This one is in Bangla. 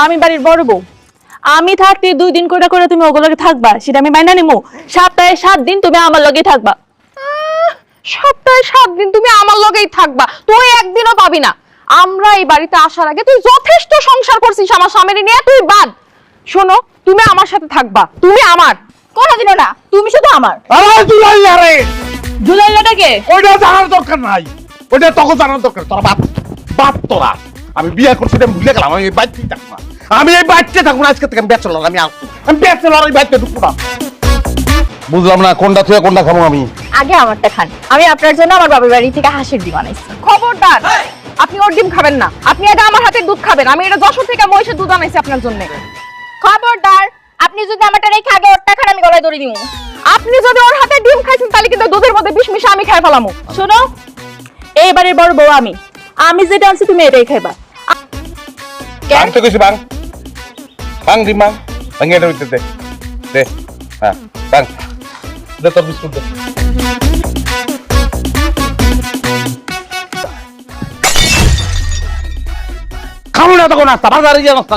আমি বাড়ির বড় বউ। আমি থাকতে দুই দিন করে করে তুমি ওগুলোকে থাকবা সেটা আমি মাইনা নিমু। সপ্তাহে সাত দিন তুমি আমার লগেই থাকবা। সপ্তাহে সাত দিন তুমি আমার লগেই থাকবা তুই একদিনও পাবি না। আমরা এই বাড়িতে আসার আগে তুই যথেষ্ট সংসার করছিস আমার স্বামীর নিয়ে তুই বাদ। শোনো তুমি আমার সাথে থাকবা তুমি আমার। কোনোদিনও না তুমি শুধু আমার। আরে দুলাই আরে জুলাইলাটাকে ওইটা জানার দরকার নাই। ওইটা তখন জানার দরকার তোরা বাপ বাপ তোরা। আমি বিয়ে করছি আমি ভুলে গেলাম আমি এই বাড়িতেই থাকব না। আমি এই বাড়িতে থাকব না আজকে থেকে আমি ব্যাচেলর আমি আসব। আমি ব্যাচেলর এই বাড়িতে ঢুকবো না। বুঝলাম না কোনটা থেকে কোনটা খাব আমি? আগে আমারটা খান। আমি আপনার জন্য আমার বাবার বাড়ি থেকে হাঁসের ডিম আনাইছি। খবরদার! আপনি ওর ডিম খাবেন না। আপনি এটা আমার হাতে দুধ খাবেন। আমি এটা যশোর থেকে মহিষের দুধ আনাইছি আপনার জন্য। খবরদার! আপনি যদি আমারটা রেখে আগে ওরটা খান আমি গলায় দড়ি দিব আপনি যদি ওর হাতে ডিম খাইছেন তাহলে কিন্তু দুধের মধ্যে বিষ মিশে আমি খাই ফেলামু। শোনো এই বাড়ির বড় বউ আমি। আমি যেটা আনছি তুমি এটাই খাইবা বাং তো কিছু বাং বাং ডিম বাং ভাঙিয়ে এটা উঠতে দে দে হ্যাঁ বাং দে তোর বিস্কুট দে খাবো না তখন নাস্তা বাজারে গিয়ে নাস্তা